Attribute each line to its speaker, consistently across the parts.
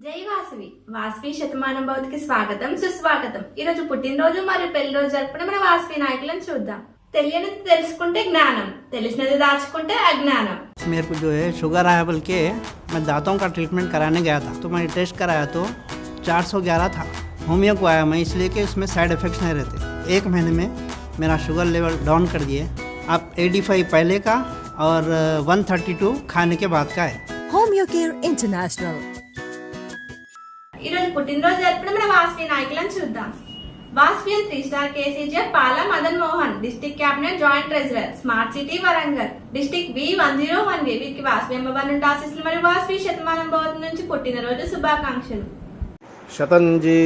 Speaker 1: జై వాసవి వాసవి శతమానం భవతికి స్వాగతం సుస్వాగతం ఈ రోజు పుట్టినరోజు మరియు పెళ్లి రోజు జరుపుకునే మన వాసవి నాయకులను చూద్దాం తెలియనిది తెలుసుకుంటే జ్ఞానం తెలిసినది దాచుకుంటే అజ్ఞానం
Speaker 2: मेरे को जो है शुगर आया बोल के मैं दांतों का ट्रीटमेंट कराने गया था तो मैंने टेस्ट कराया तो 411 था होमियो को आया मैं इसलिए कि उसमें साइड इफ़ेक्ट्स नहीं रहते एक महीने में मेरा शुगर लेवल डाउन कर दिए अब 85 पहले का और अ, 132 खाने के बाद का है
Speaker 3: Homeo Care International.
Speaker 1: ఈరోజు పుట్టినరోజు జరుపుకున్న మన వాస్వి నాయకులను చూద్దాం. వాస్వియన్ three star KCJ Pala Madan Mohan district cabinet joint treasurer smart city Warangal district B one zero one B వీరికి వాస్పీ అమ్మవారి నుండి మరియు వాస్వి శతమానం భవతి నుంచి పుట్టినరోజు శుభాకాంక్షలు.
Speaker 4: శతంజీ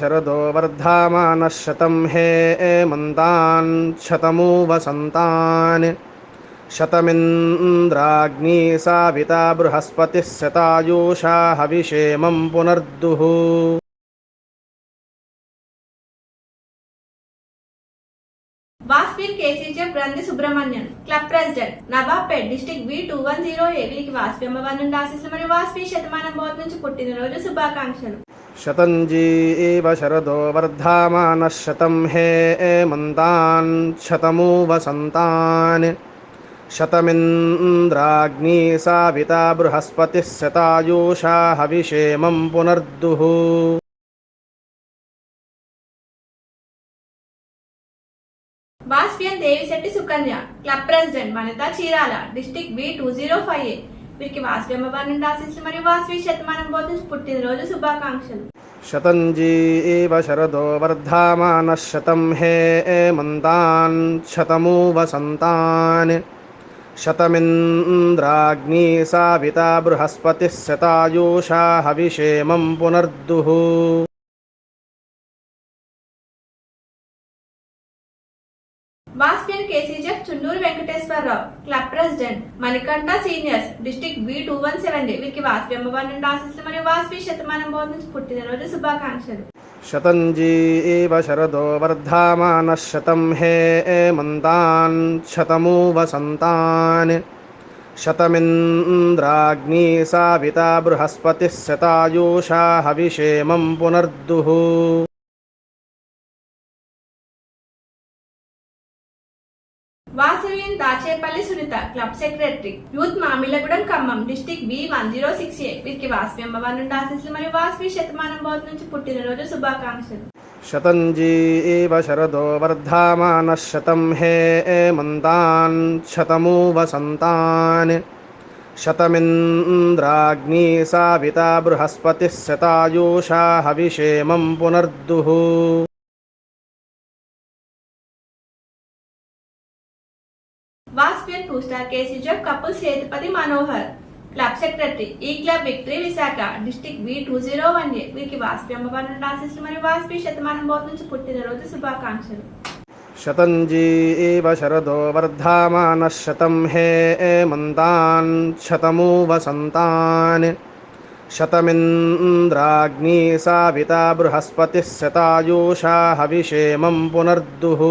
Speaker 4: శరదో వర్ధమాన శతం హే మంతాన్ శతమూ వసంతాన్ शतमिन्द्राग्नी साविता बृहस्पतिः शतायुषा हविषेमं पुनर्दुः
Speaker 1: వాస్పీర్ KCGF Granthi Subrahmanyan club president Nawabpet district B two one zero A వీరికి వాస్పి అమ్మవారి నుండి ఆశీస్సులు మరియు వాస్పి శతమానం భవతి నుంచి పుట్టినరోజు శుభాకాంక్షలు
Speaker 4: शतञ्जी एव शरदो वर्धामानः शतं हे एमन्तान् शतमु वसन्तान् शतमिन्द्राग्नी साविता बृहस्पतिः शतायुषा हविषेमं पुनर्दुः
Speaker 1: వాస్పియన్ Devisetti Sukanya club president Vanitha Chirala district B two zero five A వీరికి వాస్పి అమ్మవారి నుండి ఆశీస్సులు మరియు వాస్వి శతమానం భవతి నుంచి పుట్టినరోజు శుభాకాంక్షలు
Speaker 4: शतञ्जी एव शरदो वर्धामानः शतं हे एमन्तान् शतमु वसन्तान् शतमिन्द्राग्नी साविता बृहस्पतिः शतायुषा हविषेमं पुनर्दुः
Speaker 1: వాస్పియన్ KCGF Chunduru Venkateswararao club president Manikanta seniors district B two one seven వీరికి వాస్పి అమ్మవారి నుండి ఆశీస్సులు మరియు వాస్వి శతమానం భవతి నుంచి పుట్టినరోజు శుభాకాంక్షలు
Speaker 4: शतञ्जी एव शरदो वर्धामानः शतं हे एमन्तान् शतमु वसन्तान् शतमिन्द्राग्नी साविता बृहस्पतिः शतायुषा हविषेमं पुनर्दुः
Speaker 1: Dachepalli Sunitha club secretary. Youth Mamilagudem Khammam district B one zero six A. వీరికి వాస్వి అమ్మవారి నుండి ఆశీస్సులు మరియు వాస్వి శతమానం బోధ నుంచి పుట్టినరోజు శుభాకాంక్షలు.
Speaker 4: శతంజీ ఇవ శరదో వర్ధమాన శతం హే మంతాన్ శతమూ వసంతాన్ శతమింద్రాగ్ని సావిత బృహస్పతి శతాయూషా హవిషేమం పునర్దుః.
Speaker 1: వాస్పియన్ two star కేసీజర్ couple Sethupathi Manohar. Club secretary ఈ club victory Visakha district B two zero one A. వీరికి వాస్పి అమ్మవారి నుండి మరియు వాస్పి శతమానం బోధ నుంచి పుట్టినరోజు శుభాకాంక్షలు.
Speaker 4: శతంజీ శరదో వర్ధమాన శతం హే మంతాన్ శతమూ వసంతాన్ శతమింద్రాగ్ని సావిత బృహస్పతి శతాయూషా హవిషేమం
Speaker 1: పునర్దుః.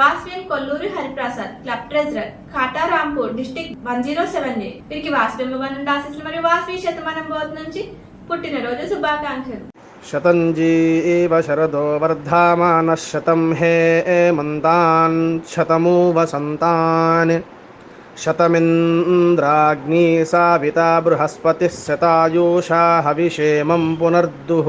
Speaker 1: వాస్వియన్ Kolluru Hariprasad club treasurer Khatarampur district one zero seven A వీరికి వాస్వి నుండి మరియు వాస్వి శతమానం బోధ నుంచి పుట్టినరోజు శుభాకాంక్షలు.
Speaker 4: శతంజీ శరదో వర్ధమాన శతం హే మంతాన్ శతమూ వసంతాన్ శతమింద్రాగ్ని సావిత బృహస్పతి శతాయూషా హవిషేమం
Speaker 5: పునర్దుః.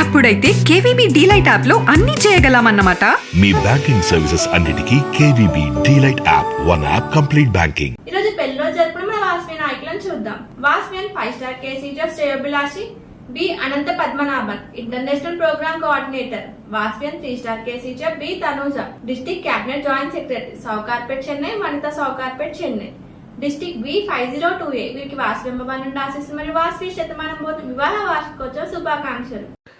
Speaker 5: అప్పుడైతే కేవీబీ డీలైట్ యాప్లో అన్ని చేయగలమన్నమాట.
Speaker 6: మీ బ్యాంకింగ్ సర్వీసెస్ అన్నిటికీ KVB DLite app one app complete banking.
Speaker 1: ఈ రోజు పెళ్ళి రోజు జరుపుకునే మన వాస్పి నాయకులను చూద్దాం. వాస్పియన్ five star KCGF Sreyobhilashi B Anantha Padmanabhan international programme coordinator వాస్వియన్ three star కేసీచర్ B Tanuja district cabinet joint secretary Sowcarpet Chennai Vanitha Sowcarpet Chennai. District B five zero two A వీరికి వాసవి అమ్మవారి నుండి ఆశిస్తు మరియు వాసవి శతమానం పోతు వివాహ వార్షికోత్సవ శుభాకాంక్షలు.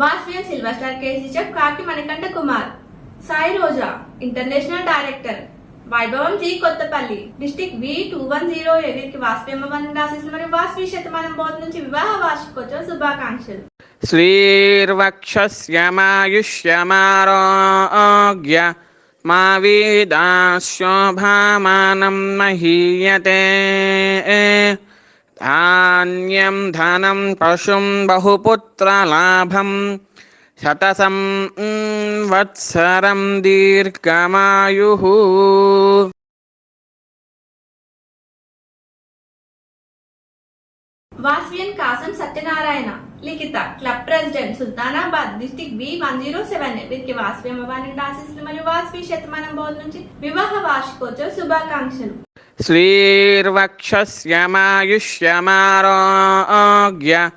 Speaker 1: వాస్మియన్ సిల్వర్ స్టార్ కేసీ చెఫ్ కాకి Manikanta Kumar. Sai Roja international director. వైభవం G Kothapalli district V two one zero వీరికి వాస్పేమని రాసేసి మరియు వాస్వి శతమానం బోధ నుంచి వివాహ వార్షికోత్సవ శుభాకాంక్షలు.
Speaker 7: శ్రీర్వక్షమాయుష్యమారోగ్య మా వీదాశోభామానం మహీయతే. ధాన్యం ధనం పశుం బహుపుత్రలాభం శతసం వత్సరం దీర్ఘమాయు
Speaker 1: వాస్వియన్ Kasam Satyanarayana Likhitha club president Sultanabad district B one zero seven వీరికి వాస్వి అమ్మవారి ఆశీస్సులు మరియు వాస్వి శతమానం బోధ నుంచి వివాహ వార్షికోత్సవ శుభాకాంక్షలు.
Speaker 7: శ్రీర్వక్షమాయుష్యమారోగ్య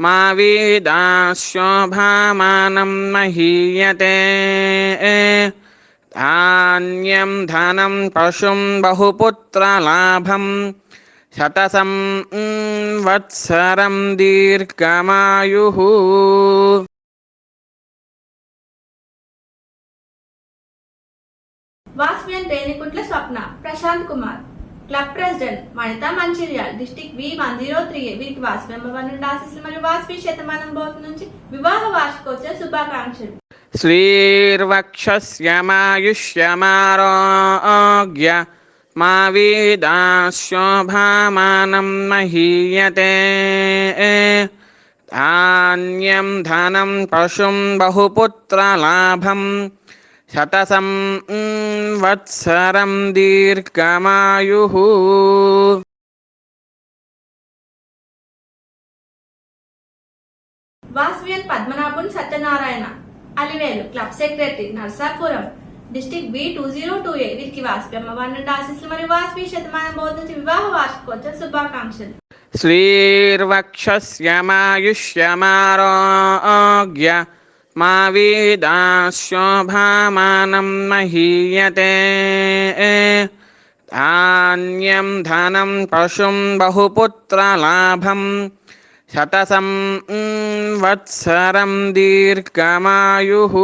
Speaker 7: మా వీదాశోభామానం మహీయతే. ధాన్యం ధనం పశుం బహుపుత్రలాభం శతసం వత్సరం దీర్ఘమాయు.
Speaker 1: వాస్మియన్ Renikutla Swapna Prashanth Kumar. Club president Manitha Mancherial district V one zero three వీరికి వాస్పి అమ్మవారి నుండి ఆశీస్సులు మరియు వాస్మి శతమానం బోత్ నుంచి వివాహ వార్షికోత్సవ శుభాకాంక్షలు.
Speaker 7: శ్రీర్వక్షమాయుష్యమారోగ్య మా వేదా మహీయతే ధాన్యం ధనం పశుం బహుపుత్రలాభం శతసం వత్సరం దీర్ఘమాయు
Speaker 1: వాస్వియన్ Padmanabhan Satyanarayana Alivelu club secretary Narsapuram district B two zero two A we'll की वास्पी अम्म वन एंड आशीस मरी वास्पी शतमान बौद्ध विवाह वार्षिकोत्सव
Speaker 7: शुभाकांक्ष श्रीर्वक्षस्यमायुष्यमारोग्य मावीदाशोभामानं महीयते धान्यं धनं पशुं बहुपुत्रलाभं शतसं वत्सरं दीर्घमायुः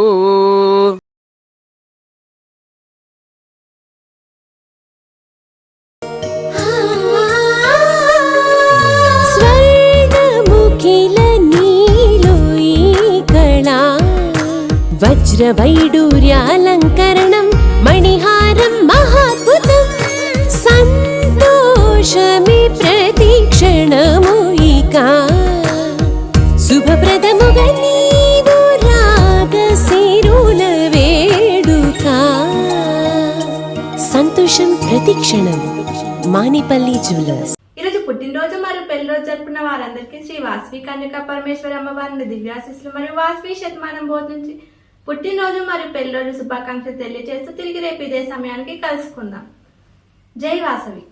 Speaker 8: వజ్రవైడూర్యాలంకరణం మణిహారం మహాద్భుతం సంతోషమి ప్రతిక్షణము ఇక శుభప్రదముగా సంతోషం ప్రతిక్షణం మానిపల్లి జ్యువెలర్స్
Speaker 1: ఈరోజు పుట్టినరోజు మరియు పెళ్ళిరోజు జరుపుకున్న వారందరికీ శ్రీ వాస్వి కన్యక పరమేశ్వర అమ్మవారిని దివ్యాశిస్సులు మరియు వాస్వి శతమానం బోధించి పుట్టినరోజు మరియు పెళ్ళిరోజు శుభాకాంక్షలు తెలియజేస్తూ తిరిగి రేపు ఇదే సమయానికి కలుసుకుందాం. జై వాసవి.